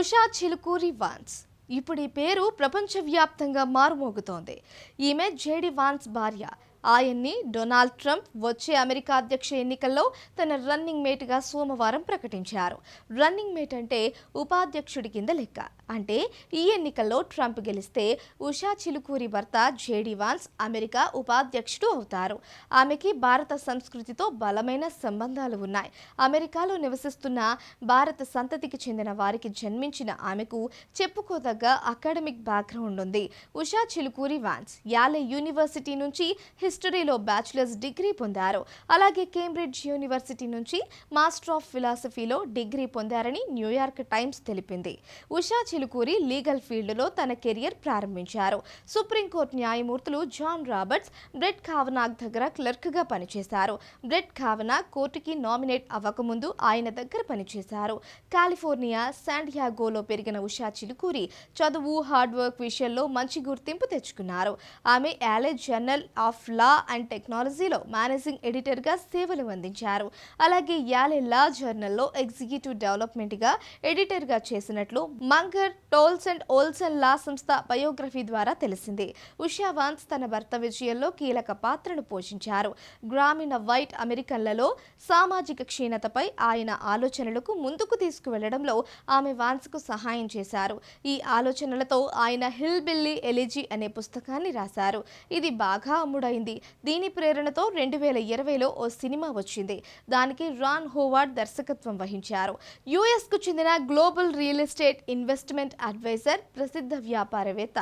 Usha Chilukuri Vance. ఇప్పుడు ఈ పేరు ప్రపంచవ్యాప్తంగా మారుమోగుతోంది. ఈమె జేడి వాన్స్ భార్య. ఆయన్ని డొనాల్డ్ ట్రంప్ వచ్చే అమెరికా అధ్యక్ష ఎన్నికల్లో తన రన్నింగ్ మేట్గా సోమవారం ప్రకటించారు. రన్నింగ్ మేట్ అంటే ఉపాధ్యక్షుడి కింద లెక్క. అంటే ఈ ఎన్నికల్లో ట్రంప్ గెలిస్తే ఉషా చిలుకూరి భర్త జేడీ వాన్స్ అమెరికా ఉపాధ్యక్షుడు అవుతారు. ఆమెకి భారత సంస్కృతితో బలమైన సంబంధాలు ఉన్నాయి. అమెరికాలో నివసిస్తున్న భారత సంతతికి చెందిన వారికి జన్మించిన ఆమెకు చెప్పుకోదగ్గ అకాడమిక్ బ్యాక్గ్రౌండ్ ఉంది. Usha Chilukuri Vance Yale university నుంచి హిస్టరీలో బ్యాచిలర్స్ డిగ్రీ పొందారు. అలాగే కేంబ్రిడ్జ్ యూనివర్సిటీ నుంచి మాస్టర్ ఆఫ్ ఫిలాసఫీలో డిగ్రీ పొందారని న్యూయార్క్ టైమ్స్ తెలిపింది. ఉషా చిలుకూరి లీగల్ ఫీల్డ్లో తన కెరియర్ ప్రారంభించారు. సుప్రీంకోర్టు న్యాయమూర్తులు జాన్ రాబర్ట్స్ బ్రెడ్ కావనాగ్ దగ్గర క్లర్క్గా పనిచేశారు. బ్రెడ్ కావనాగ్ కోర్టుకి నామినేట్ అవ్వకముందు ఆయన దగ్గర పనిచేశారు. కాలిఫోర్నియా శాండియాగోలో పెరిగిన ఉషా చిలుకూరి చదువు హార్డ్ వర్క్ విషయంలో మంచి గుర్తింపు తెచ్చుకున్నారు. ఆమె Yale journal of law and టెక్నాలజీలో మేనేజింగ్ ఎడిటర్గా సేవలు అందించారు. అలాగే యాలే లా జర్నల్లో ఎగ్జిక్యూటివ్ డెవలప్మెంట్గా ఎడిటర్గా చేసినట్లు Munger Tolles and Olson law సంస్థ బయోగ్రఫీ ద్వారా తెలిసింది. ఉషా వాన్స్ తన భర్త విజయంలో కీలక పాత్రను పోషించారు. గ్రామీణ వైట్ అమెరికన్లలో సామాజిక క్షీణతపై ఆయన ఆలోచనలకు ముందుకు తీసుకువెళ్ళడంలో ఆమె వాన్స్కు సహాయం చేశారు. ఈ ఆలోచనలతో ఆయన హిల్ బిల్లీ ఎలిజీ అనే పుస్తకాన్ని రాశారు. ఇది బాగా అమ్ముడైంది. దీని ప్రేరణతో రెండు వేల ఇరవైలో ఓ సినిమా వచ్చింది. దానికి రాన్ హోవార్డ్ దర్శకత్వం వహించారు. యుఎస్కు చెందిన global real estate investment adviser ప్రసిద్ధ వ్యాపారవేత్త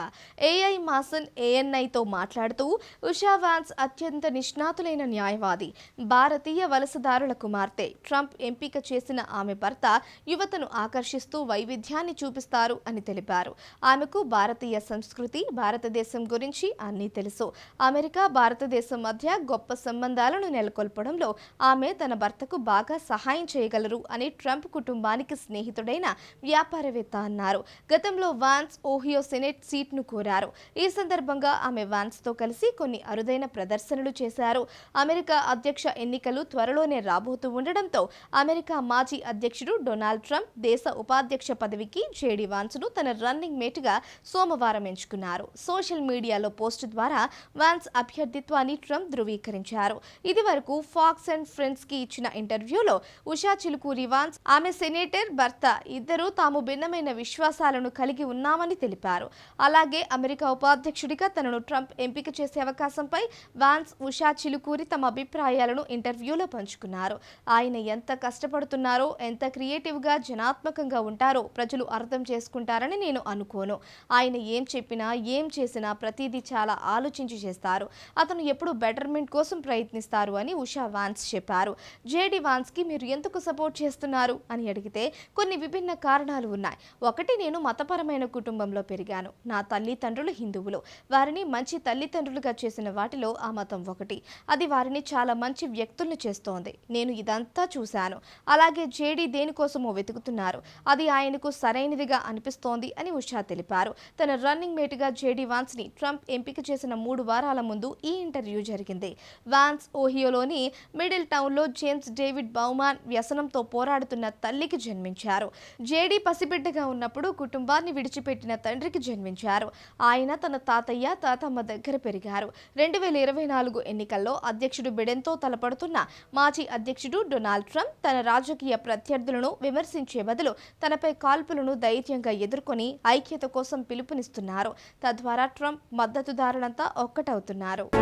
ఏఐ మాసన్ ఏఎన్ఐతో మాట్లాడుతూ ఉషా వాన్స్ అత్యంత నిష్ణాతులైన న్యాయవాది భారతీయ వలసదారుల కుమార్తె. ట్రంప్ ఎంపిక చేసిన ఆమె భర్త యువతను ఆకర్షిస్తూ వైవిధ్యాన్ని చూపిస్తారు అని తెలిపారు. ఆమెకు భారతీయ సంస్కృతి భారతదేశం గురించి అన్నీ తెలుసు. అమెరికా భారతదేశం మధ్య గొప్ప సంబంధాలను నెలకొల్పడంలో ఆమె తన భర్తకు బాగా సహాయం చేయగలరు అని ట్రంప్ కుటుంబానికి స్నేహితుడైన వ్యాపారవేత్త అన్నారు. గతంలో వాన్స్ ఓహియో సెనెట్ సీట్ను కోరారు. ఈ సందర్భంగా ఆమె వాన్స్తో కలిసి కొన్ని అరుదైన ప్రదర్శనలు చేశారు. అమెరికా అధ్యక్ష ఎన్నికలు త్వరలోనే రాబోతూ ఉండడంతో అమెరికా మాజీ అధ్యక్షుడు డొనాల్డ్ ట్రంప్ దేశ ఉపాధ్యక్ష పదవికి జేడి వాన్స్ను తన రన్నింగ్ మేట్గా సోమవారం ఎంచుకున్నారు. సోషల్ మీడియాలో పోస్ట్ ద్వారా వాన్స్ అభ్యర్థి అభ్యర్థిత్వాన్ని ట్రంప్ ధృవీకరించారు. ఇది వరకు ఫాక్స్ అండ్ ఫ్రెండ్స్కి ఇచ్చిన ఇంటర్వ్యూలో ఉషా చిలుకూరి వాన్స్ ఆమె సెనేటర్ భర్త ఇద్దరూ తాము భిన్నమైన విశ్వాసాలను కలిగి ఉన్నామని తెలిపారు. అలాగే అమెరికా ఉపాధ్యక్షుడిగా తనను ట్రంప్ ఎంపిక చేసే అవకాశంపై వాన్స్ ఉషా చిలుకూరి తమ అభిప్రాయాలను ఇంటర్వ్యూలో పంచుకున్నారు. ఆయన ఎంత కష్టపడుతున్నారో ఎంత క్రియేటివ్గా జనాత్మకంగా ఉంటారో ప్రజలు అర్థం చేసుకుంటారని నేను అనుకోను. ఆయన ఏం చెప్పినా ఏం చేసినా ప్రతిదీ చాలా ఆలోచించి చేస్తారు. అతను ఎప్పుడు బెటర్మెంట్ కోసం ప్రయత్నిస్తారు అని ఉషా వాన్స్ చెప్పారు. జేడి వాన్స్కి మీరు ఎందుకు సపోర్ట్ చేస్తున్నారు? అని అడిగితే కొన్ని విభిన్న కారణాలు ఉన్నాయి. ఒకటి నేను మతపరమైన కుటుంబంలో పెరిగాను. నా తల్లిదండ్రులు హిందువులు. వారిని మంచి తల్లిదండ్రులుగా చేసిన వాటిలో ఆ మతం ఒకటి. అది వారిని చాలా మంచి వ్యక్తుల్ని చేస్తోంది. నేను ఇదంతా చూశాను. అలాగే జేడీ దేనికోసమో వెతుకుతున్నారు. అది ఆయనకు సరైనదిగా అనిపిస్తోంది అని ఉషా తెలిపారు. తన రన్నింగ్ మేట్గా జేడీ వాన్స్ని ట్రంప్ ఎంపిక చేసిన మూడు వారాల ముందు ఈ ఇంటర్వ్యూ జరిగింది. వాన్స్ ఓహియోలోని మిడిల్ టౌన్లో జేమ్స్ డేవిడ్ బౌమాన్ వ్యసనంతో పోరాడుతున్న తల్లికి జన్మించారు. జేడీ పసిబిడ్డగా ఉన్నప్పుడు కుటుంబాన్ని విడిచిపెట్టిన తండ్రికి జన్మించారు. ఆయన తన తాతయ్య తాతమ్మ దగ్గర పెరిగారు. రెండు వేల ఇరవై నాలుగు ఎన్నికల్లో అధ్యక్షుడు బిడెన్తో తలపడుతున్న మాజీ అధ్యక్షుడు డొనాల్డ్ ట్రంప్ తన రాజకీయ ప్రత్యర్థులను విమర్శించే బదులు తనపై కాల్పులను ధైర్యంగా ఎదుర్కొని ఐక్యత కోసం పిలుపునిస్తున్నారు. తద్వారా ట్రంప్ మద్దతుదారులంతా ఒక్కటవుతున్నారు.